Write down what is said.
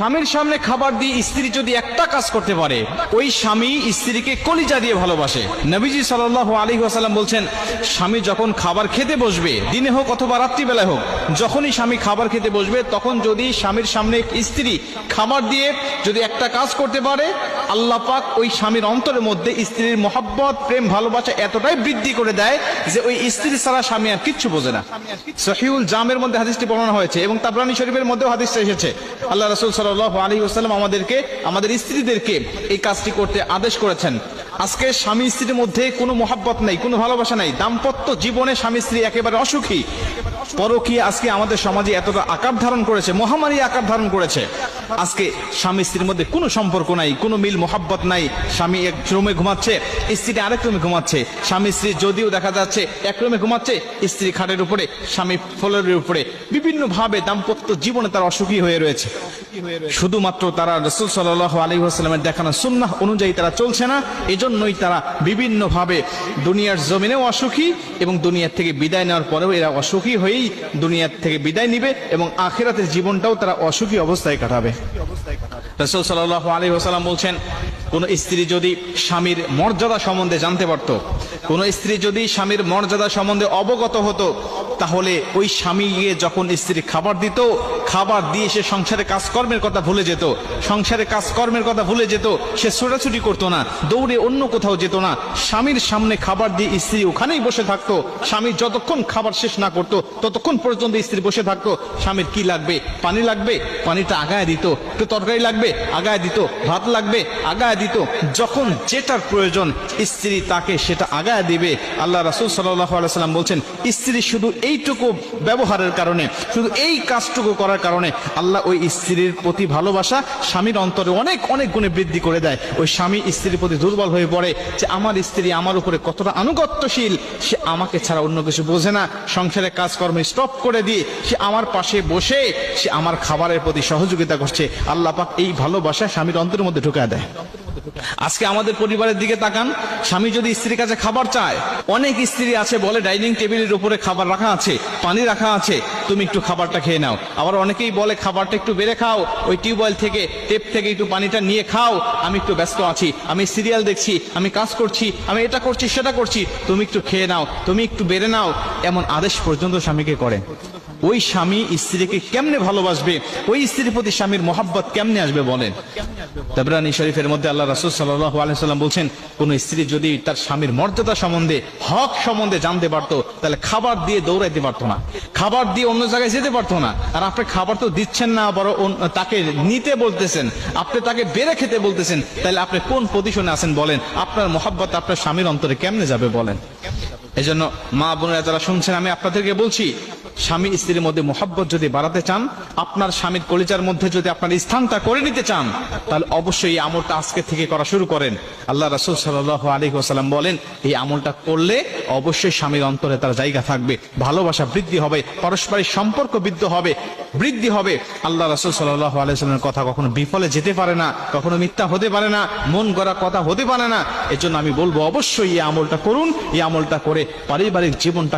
স্বামীর সামনে খাবার দিয়ে স্ত্রী যদি একটা কাজ করতে পারে, ওই স্বামী স্ত্রীকে কলিজা দিয়ে ভালোবাসে। নবীজি সাল্লাহ আলী ওয়াসাল্লাম বলছেন, স্বামী যখন খাবার খেতে বসবে, দিনে হোক অথবা রাত্রিবেলায় হোক, যখনই স্বামী খাবার খেতে বসবে, তখন যদি স্বামীর সামনে স্ত্রী খাবার দিয়ে যদি একটা কাজ করতে পারে, আল্লাহ পাক ওই স্বামীর অন্তরের মধ্যে স্ত্রীর মহাব্বত, প্রেম, ভালোবাসা এতটাই বৃদ্ধি করে দেয় যে ওই স্ত্রী ছাড়া স্বামী আর কিচ্ছু বোঝে না। সহিউল জামের মধ্যে হাদিসটি বর্ণনা হয়েছে এবং তাবরানি শরীফের মধ্যেও হাদিসটা এসেছে। আল্লাহ রসুল সাল্লাহ আমাদেরকে, আমাদের স্ত্রীদেরকে এই কাজটি করতে আদেশ করেছেন। আজকে স্বামী স্ত্রীর মধ্যে কোনো মহাব্বত নাই, কোনো ভালোবাসা নাই, দাম্পত্য জীবনে স্বামী স্ত্রী একেবারে অসুখী। পরকীয়া আজকে আমাদের সমাজে এতটা আকার ধারণ করেছে, মহামারী আকার ধারণ করেছে। আজকে স্বামী স্ত্রীর মধ্যে কোনো সম্পর্ক নাই, কোনো মিল মোহাব্বত নাই, স্বামী এক রুমে ঘুমাচ্ছে স্ত্রী আরেক রুমে ঘুমাচ্ছে। স্বামী স্ত্রী যদিও দেখা যাচ্ছে এক রুমে ঘুমাচ্ছে, স্ত্রী খাটের উপরে, স্বামী ফলের উপরে। বিভিন্ন ভাবে দাম্পত্য জীবনে তার অসুখী হয়ে রয়েছে। শুধুমাত্র তারা রসুল সাল্লাহ আলী আসলামের দেখানো সুন্নাহ অনুযায়ী তারা চলছে না, এজন্যই তারা বিভিন্ন ভাবে দুনিয়ার জমিনেও অসুখী এবং দুনিয়ার থেকে বিদায় নেওয়ার পরেও এরা অসুখী হয়েই দুনিয়ার থেকে বিদায় নিবে এবং আখেরাতের জীবনটাও তারা অসুখী অবস্থায় কাটাবে। রসুল সাল্লাহ আলী ওসালাম বলছেন, কোন স্ত্রী যদি স্বামীর মর্যাদা সম্বন্ধে জানতে পারত কোন স্ত্রী যদি স্বামীর মর্যাদা সম্বন্ধে অবগত হতো, তাহলে ওই স্বামী গিয়ে যখন স্ত্রী খাবার দিত, খাবার দিয়ে সে সংসারে কাজকর্মের কথা ভুলে যেত। সংসারে কাজকর্মের কথা ভুলে যেত। সে ছোটাছুটি করতো না, দৌড়ে অন্য কোথাও যেত না। স্বামীর সামনে খাবার দিয়ে স্ত্রী ওখানেই বসে থাকতো। স্বামী যতক্ষণ খাবার শেষ না করতো, ততক্ষণ পর্যন্ত স্ত্রী বসে থাকতো। স্বামীর কি লাগবে? পানি লাগবে? পানিটা আগায় দিত। একটু তরকারি লাগবে? আগায় দিত। ভাত লাগবে? আগায় দিত। যখন যেটার প্রয়োজন, স্ত্রী তাকে সেটা আগায় দিবে। আল্লাহ রাসুল সাল্লাহ সাল্লাম বলছেন, স্ত্রী শুধু এইটুকু ব্যবহারের কারণে, শুধু এই কাজটুকু করার কারণে আল্লাহ ওই স্ত্রীর প্রতি ভালোবাসা স্বামীর অন্তরে অনেক অনেক গুণে বৃদ্ধি করে দেয়। ওই স্বামী স্ত্রীর প্রতি দুর্বল হয়ে পড়ে যে আমার স্ত্রী আমার উপরে কতটা আনুগত্যশীল, সে আমাকে ছাড়া অন্য কিছু বোঝে না। সংসারে কাজকর্ম স্টপ করে দিয়ে সে আমার পাশে বসে সে আমার খাবারের প্রতি সহযোগিতা করছে। আল্লাহ পাক এই ভালোবাসা স্বামীর অন্তরের মধ্যে ঢুকায় দেয়। আজকে আমাদের পরিবারের দিকে তাকান। স্বামী যদি স্ত্রীর কাছে খাবার চায়, অনেক স্ত্রী আছে বলে ডাইনিং টেবিলের উপরে খাবার রাখা আছে, পানি রাখা আছে। তুমি একটু খাবারটা খেয়ে নাও। আবার অনেকেই বলে, খাবারটা একটু বেড়ে খাও, ওই টিউবওয়েল থেকে, টেপ থেকে একটু পানিটা নিয়ে খাও। আমি একটু ব্যস্ত আছি, আমি সিরিয়াল দেখছি, আমি কাজ করছি, আমি এটা করছি, সেটা করছি। তুমি একটু খেয়ে নাও, তুমি একটু বেড়ে নাও। এমন আদেশ পর্যন্ত স্বামীকে করে ওই স্বামী স্ত্রীকে কেমনে ভালোবাসবে? ওই স্ত্রীর প্রতি স্বামীর মোহাব্বত কেমনে আসবে বলেন? তাবরানি শরীফের মধ্যে আল্লাহ রাসুল সাল্লাহ আলাইসাল্লাম বলছেন, কোন স্ত্রী যদি তার স্বামীর মর্যাদা সম্বন্ধে, হক সম্বন্ধে জানতে পারতো, তাহলে খাবার দিয়ে দৌড়াইতে পারতো না। খাবার দিয়ে অন্য জায়গায় যেতে পারতো না। আর আপনি খাবার তো দিচ্ছেন না বড় তাকে নিতে বলতেছেন। আপনি তাকে বেড়ে খেতে বলতেছেন। তাহলে আপনি কোন পজিশনে আছেন বলেন? আপনার মোহাব্বত, আপনার স্বামীর অন্তরে কেমনে যাবে বলেন? এজন্য মা বোনেরা যারা শুনছেন, আমি আপনাদেরকে বলছি স্বামী স্ত্রীর মধ্যে মোহাব্বত যদি বাড়াতে চান, আপনার স্বামীর কলিজার মধ্যে যদি আপনার স্থানটা করে নিতে চান, তাহলে অবশ্যই এই আমলটা আজকে থেকে করা শুরু করেন। আল্লাহ রাসুল সাল্লাহ আলী ওসালাম বলেন, এই আমলটা করলে অবশ্যই স্বামীর অন্তরে তার জায়গা থাকবে, ভালোবাসা বৃদ্ধি হবে, পারস্পরিক সম্পর্ক বৃদ্ধি হবে বৃদ্ধি হবে। আল্লাহ রাসুল সাল্লাহ আলাইস্লামের কথা কখনো বিফলে যেতে পারে না, কখনো মিথ্যা হতে পারে না, মন গড়া কথা হতে পারে না। এজন্য আমি বলব, অবশ্যই এই আমলটা করুন, এই আমলটা করে পারিবারিক জীবনটা